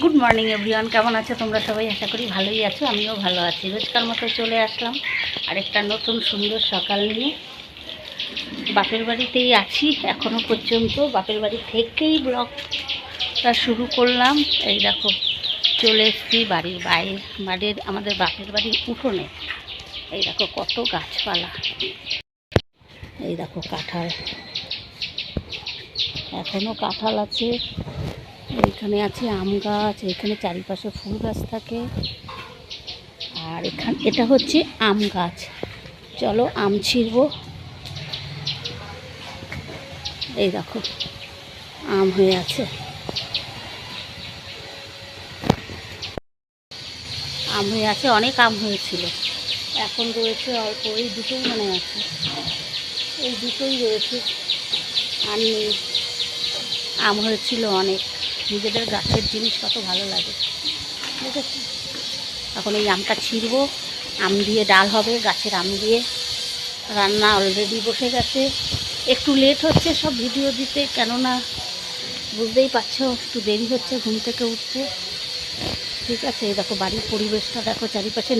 Good morning everyone কেমন আছো তোমরা সবাই? আশা করি ভালোই আছো, আমিও ভালো আছি। রোজকার মতো চলে আসলাম আরেকটা নতুন সুন্দর সকাল নিয়ে। বাপের বাড়িতেই আছি এখনও পর্যন্ত। বাপের বাড়ি থেকেই ব্লগটা শুরু করলাম। এই দেখো, চলে এসেছি বাড়ির বাইরে। বাড়ির আমাদের বাপের বাড়ির উঠোনে। এই দেখো, কত গাছপালা। এই দেখো, কাঁঠাল। এখনও কাঁঠাল আছে। এইখানে আছে আম গাছ, এখানে চারিপাশে ফুল গাছ থাকে। আর এখানে, এটা হচ্ছে আম গাছ। চলো আম ছিঁড়বো। এই দেখো, আম হয়ে আছে। আম হয়ে আছে, অনেক আম হয়েছিল। এখন রয়েছে অল্প, এই দুটোই মনে আছে। এই দুটোই রয়েছে। আর আম হয়েছিল অনেক। নিজেদের গাছের জিনিস কত ভালো লাগে। বুঝেছি এখন এই আমটা ছিঁড়বো, আম দিয়ে ডাল হবে, গাছের আম দিয়ে। রান্না অলরেডি বসে গেছে। একটু লেট হচ্ছে সব ভিডিও দিতে, কেননা বুঝতেই পারছ, একটু দেরি হচ্ছে, ঘুম থেকে উঠতে। ঠিক আছে দেখো বাড়ির পরিবেশটা, দেখো চারিপাশে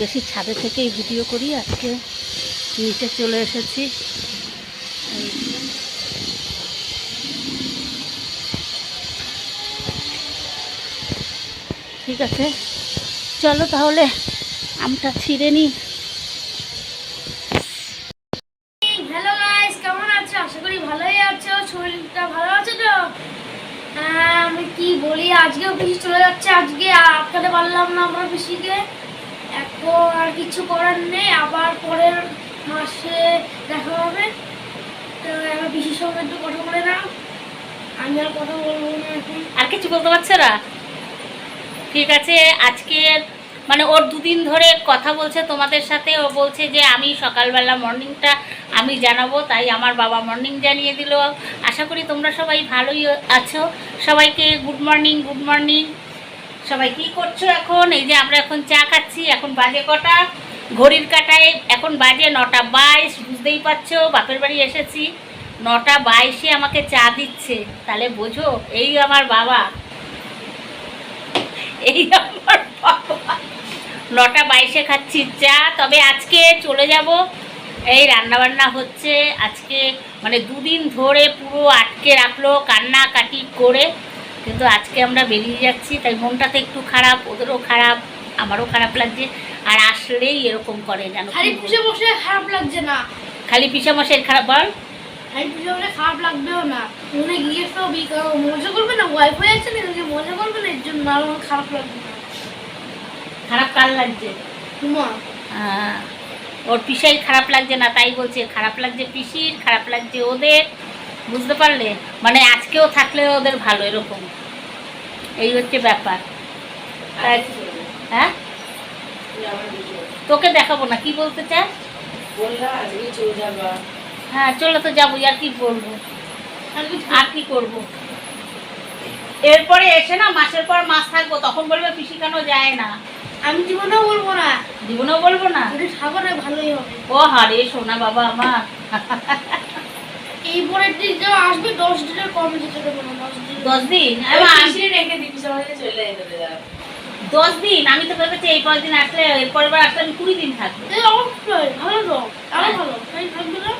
বেশি ছাদে থেকেই ভিডিও করি, আজকে নিচে চলে এসেছি। ঠিক আছে। চলো তাহলে আমটা ছিঁড়ে নিই। হ্যালো গাইস কেমন আছো? আশা করি ভালোই আছো। শরীরটা ভালো আছে তো? হ্যাঁ, আমি কি বলি আজকেও পিসি চলে যাচ্ছে। আজকে আটকাতে পারলাম না আমরা পিসিকে। এখন আর কিছু করার নেই। আবার পরের মাসে দেখা হবে। তো পিসির সঙ্গে একটু কথা বলে নাও। আমি আর কথা বলব না এখন। আর কিছু বলতে পারছে না? ঠিক আছে আজকের মানে ওর দুদিন ধরে কথা বলছে তোমাদের সাথে। ও বলছে যে, আমি সকালবেলা মর্নিংটা আমি জানাব, তাই আমার বাবা মর্নিং জানিয়ে দিল। আশা করি তোমরা সবাই ভালোই আছো। সবাইকে গুড মর্নিং গুড মর্নিং সবাই কি করছ এখন? এই যে আমরা এখন চা খাচ্ছি, এখন বাজে কটা? ঘড়ির কাটায় এখন বাজে নটা বাইশ, বুঝতেই পারছ? বাপের বাড়ি এসেছি। নটা বাইশে আমাকে চা দিচ্ছে। তাহলে বোঝো, এই আমার বাবা। এই আমার নটা বাইশে খাচ্ছি চা তবে আজকে চলে যাব। এই রান্নাবান্না হচ্ছে আজকে মানে দুদিন ধরে পুরো আটকে রাখল কান্নাকাটি করে। কিন্তু আজকে আমরা বেরিয়ে যাচ্ছি তাই মনটাতে একটু খারাপ ওদেরও খারাপ আমারও খারাপ লাগছে। আর আসলেই এরকম করে জানো খালি? পুষে বসে খারাপ লাগছে না। খালি পিসা মশের খারাপ বল। খারাপ লাগবেও না। মনে গিয়ে তো বি- মজা করবে না ওয়াইফাই আছে না মজা করবে না এর জন্য আর আমার খারাপ লাগবে। না খারাপ কার লাগছে? তোমার আহ, ওর পিসাই খারাপ লাগছে না তাই বলছে খারাপ লাগছে পিসির খারাপ লাগছে ওদের বুঝতে পারলে? মানে আজকেও থাকলে ওদের ভালো এরকম। এই হচ্ছে ব্যাপার। তাই- হ্যাঁ? তোকে দেখাবো না কি বলতে চাস? হ্যাঁ চলে তো যাব আর কি বলব? আর কি করব? এরপরে এসে না মাসের পর মাস থাকব তখন বলবে পিসি কেন যায় না। আমি জীবনেও বলব না। জীবনেও বলব না? ভালোই হবে। ও হারে সোনা বাবা আমার। এই পরের দিন যা আসবে দশ দিনের কম যেতে দেবো না দশ দিন। দশ দিন? আমি আস- দশ দিন? আমি তো ভেবেছি এই পাঁচ দিন আসলে এরপর বার আসলে আমি কুড়ি দিন থাকব। অবশ্যই ভালো তো ভালো। তাই থাকবে না?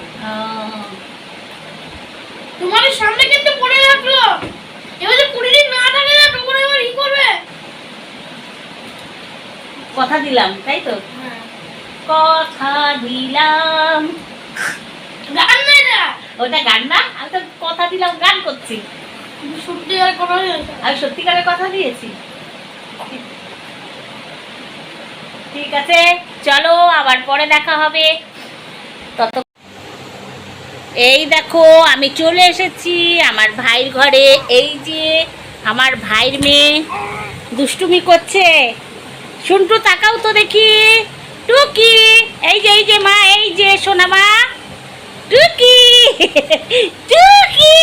তোমাদের সামনে কিন্তু পড়ে রাখল এবার যে কুড়ি দিন না থাকে না এবার ই করবে। কথা দিলাম তাই তো? হ্যাঁ। কথা দিলাম। গান না এটা ওটা গান না? আমি তো কথা দিলাম গান করছি। সত্যি আর কোনো আমি সত্যিকারের কথা দিয়েছি। ঠিক আছে চলো আবার পরে দেখা হবে। তত এই দেখো, আমি চলে এসেছি আমার ভাইয়ের ঘরে। এই যে আমার ভাইয়ের মেয়ে দুষ্টুমি করছে। শুনটু, তাকাও তো দেখি। টুকি, এই যে এই যে মা, এই যে সোনা মা। টুকি টুকি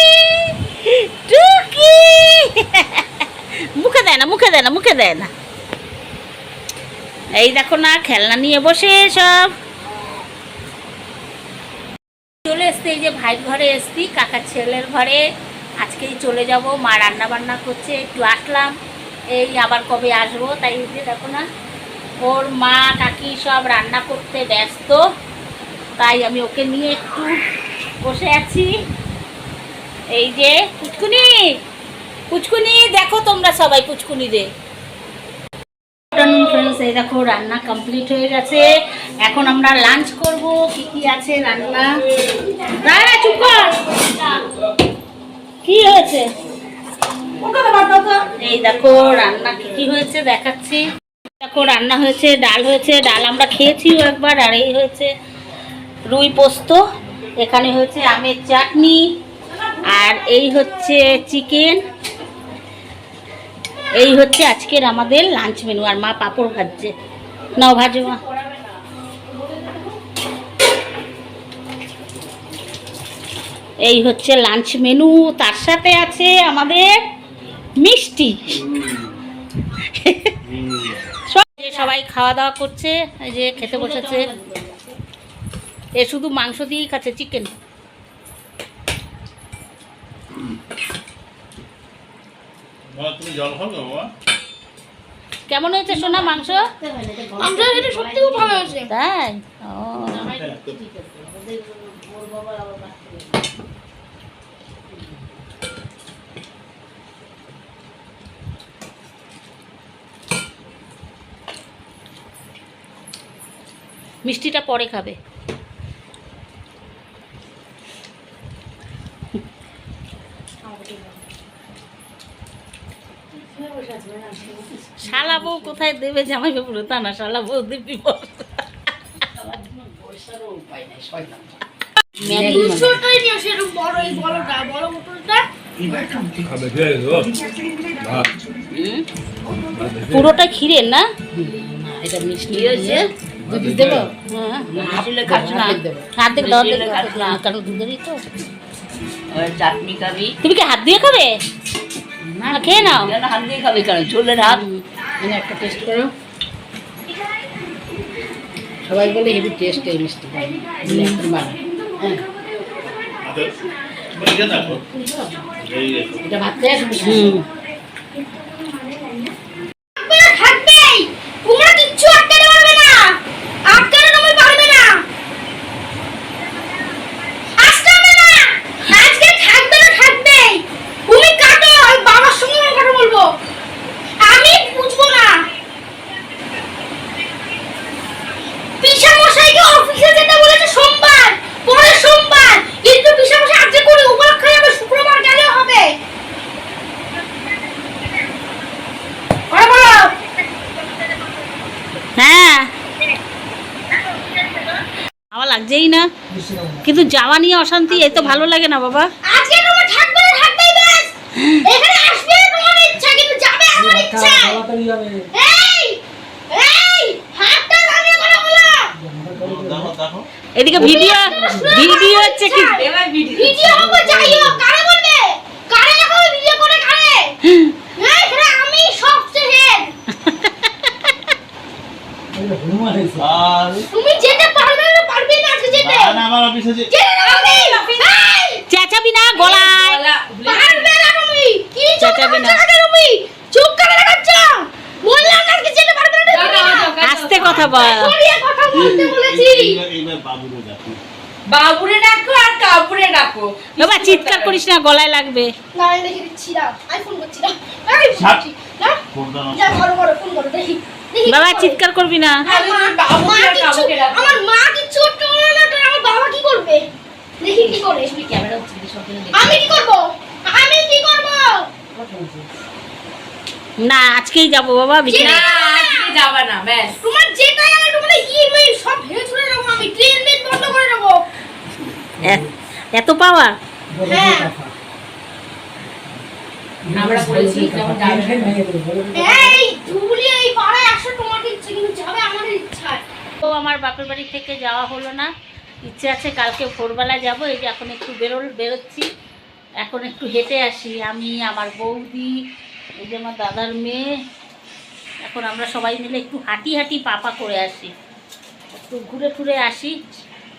টুকি। মুখে দেয় না, মুখে দেয় না, মুখে দেয় না। এই দেখো না, খেলনা নিয়ে বসে সব চলে এসছি এই যে ভাইয়ের ঘরে এসছি, কাকার ছেলের ঘরে। আজকেই চলে যাব, মা রান্না বান্না করছে, একটু আসলাম। এই আবার কবে আসব, তাই দেখো না, ওর মা, কাকি সব রান্না করতে ব্যস্ত। তাই আমি ওকে নিয়ে একটু বসে আছি। এই যে, পুচকুনি পুচকুনি, দেখো তোমরা সবাই পুচকুনি দে ফ্রেন্ডস এই দেখো, রান্না কমপ্লিট হয়ে গেছে। এখন আমরা লাঞ্চ করব। কি কি আছে রান্না? দাঁড়া চুপ কর! কি হয়েছে? এই দেখো, রান্না কি কি হয়েছে দেখাচ্ছি। দেখো, রান্না হয়েছে, ডাল হয়েছে, ডাল আমরা খেয়েছিও একবার, আর এই হয়েছে রুই পোস্ত, এখানে হয়েছে আমের চাটনি, আর এই হচ্ছে চিকেন। এই হচ্ছে আজকের আমাদের লাঞ্চ মেনু আর মা পাঁপড় ভাজছে। নাও ভাজো মা। এই হচ্ছে লাঞ্চ মেনু তার সাথে আছে আমাদের মিষ্টি। সবাই খাওয়া দাওয়া করছে, এই যে খেতে বসেছে। এ শুধু মাংস দিয়েই খাচ্ছে চিকেন বাবা, তুমি জল খাও বাবা? কেমন হয়েছে সোনা মাংস? এটা সত্যি খুব ভালো হয়েছে। তাই? ও। মিষ্টিটা পরে খাবে। শালা বউ কোথায় দেবে জামাই বাবুরে তা না শালা বউ দিবি পুরোটা ক্ষীরের না? এটা মিষ্টি হয়েছে। দুধ দেবো? হ্যাঁ। না? হাত দিয়ে না। কারণ দুধেরই তো। চাটনি খাবি। তুমি কি হাত দিয়ে খাবে? না খেয়ে নাও। কেন হাত দিয়ে খাবি কেন? চুলের হাত। এনে একটা টেস্ট করো। সবাই বলে হেভি টেস্ট এই মিষ্টি হ্যাঁ। আচ্ছা। এটা ভাত খেয়ে তুমি হুম আপনারা থাকবেই তোমরা কিচ্ছু আটকাতে পারবে না আটকাতে তুমি পারবে না আসতে হবে না আজকে থাকবে না থাকবেই তুমি কাটো আমি বাবার সঙ্গে আমি কথা বলব আমি বুঝব না পিসা মশাইকে অফিসে যেতে বলেছে সোমবার পরে সোমবার কিন্তু পিসা মশাই আজকে করে উপলক্ষে যাবে শুক্রবার গেলেও হবে কথা বলো হ্যাঁ আমার লাগছেই না। কিন্তু যাওয়া নিয়ে অশান্তি এই তো ভালো লাগে না বাবা। আজকে তোমার থাকবে না থাকবেই ব্যাস। এখানে আসবে তোমার ইচ্ছা কিন্তু যাবে আমার ইচ্ছা। এই এই হাতটা নামিয়ে কথা বলো। দেখো দেখো এদিকে ভিডিও ভিডিও হচ্ছে কি? ভিডিও হবে যাই হোক কারে বলবে কারে দেখাবে ভিডিও করে কারে এই এখানে আমি সবচেয়ে হেড আর তুমি যেতে পারবে না পারবে না আজকে যেতে না, না, আমার অফিস আছে যেতে পারবে এই চেঁচাবি না গলায় পারবে না তুমি কি চুপ চেঁচাবি না। করে তুমি চুপ করে রাখাচ্ছ বললাম না আজকে যেতে পারবে না তুমি না। আস্তে কথা বল। কথা বলতে বলেছি। বাবুরে ডাকো আর কাপুরে ডাকো। বাবা চিৎকার করিস না গলায় লাগবে। না আমি দেখে দিচ্ছি না আমি ফোন করছি না আমি ফোন ছাড়। করছি না ফোনটা নষ্ট যা ভালো করো ফোন করো দেখি দেখি। বাবা চিৎকার করবি না। আমার মা- পারবে না আমার বাবা কি করবে? দেখি কি করে। আমি কি করব? আমি কি করব? না আজকেই যাব বাবা বিকেলে। না আজকে যাবা না ব্যাস। তোমার যেটা তোমার সব ভেঙে ছুড়ে দেবো আমি ট্রেন মিট বন্ধ করে দেবো। এত পাওয়ার? হ্যাঁ। আমরা বলেছি যেমন এই ধুবুলি এই পাড়ায় আসো তোমার ইচ্ছে কিন্তু যাবে আমাদের ইচ্ছায়। তো আমার বাপের বাড়ি থেকে যাওয়া হলো না। ইচ্ছে আছে কালকে ভোরবেলা যাব এই যে এখন একটু বেরোল বেরোচ্ছি। এখন একটু হেঁটে আসি। আমি আমার বৌদি এই যে আমার দাদার মেয়ে এখন আমরা সবাই মিলে একটু হাঁটি হাঁটি পাপা করে আসি। একটু ঘুরে ঘুরে আসি।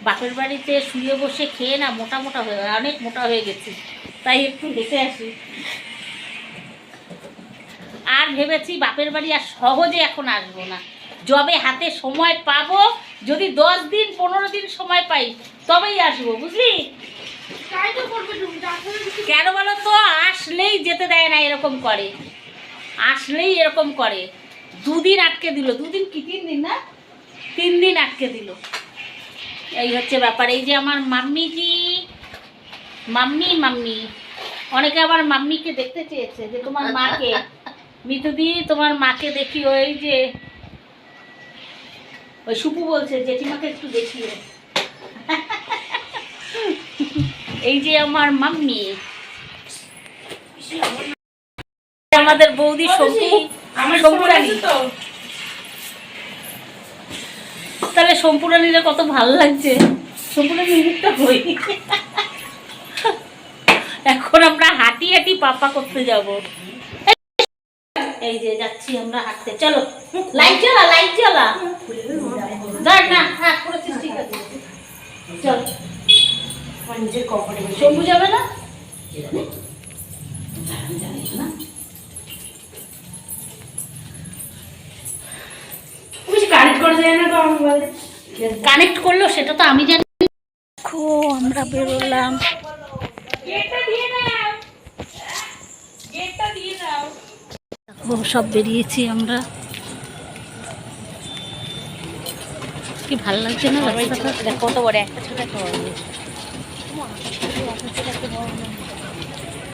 বাপের বাড়িতে শুয়ে বসে খেয়ে না মোটা মোটা হয়ে অনেক মোটা হয়ে গেছি তাই একটু হেঁটে আসি। আর ভেবেছি বাপের বাড়ি আর সহজে এখন আসব না। যবে হাতে সময় পাবো যদি দশ দিন পনেরো দিন সময় পাই তবেই আসব বুঝলি? কেন বলো তো আসলেই যেতে দেয় না এরকম করে। আসলেই এরকম করে। দুদিন আটকে দিল। দুদিন কি তিন দিন না? তিন দিন আটকে দিল। এই হচ্ছে ব্যাপার। এই যে আমার মাম্মিজি মাম্মি মাম্মি অনেকে আবার মাম্মিকে দেখতে চেয়েছে যে তোমার মাকে। মিতুদি তোমার মাকে দেখি ওই যে ওই সুপু বলছে জেঠিমাকে একটু দেখিও। এই যে আমার মাম্মি। আমাদের বৌদি শম্পু। তাহলে শম্পুরানিরা কত ভালো লাগছে? শম্পুরানি মুখটা হই। এখন আমরা হাঁটি হাঁটি পাপা করতে যাব। এই যে যাচ্ছি আমরা হাঁটতে। চলো লাইট জ্বালা লাইট জ্বালা। ধর না হ্যাঁ করেছিস ঠিক আছে। চল। যাবে না? না। কানেক্ট করল সেটা তো আমি জানি। দেখো আমরা বেরোলাম। গেটটা দিয়ে নাও। গেটটা দিয়ে নাও। দেখো সব বেরিয়েছি আমরা। কি ভালো লাগছে না? কত বড় একটা ছোট একটা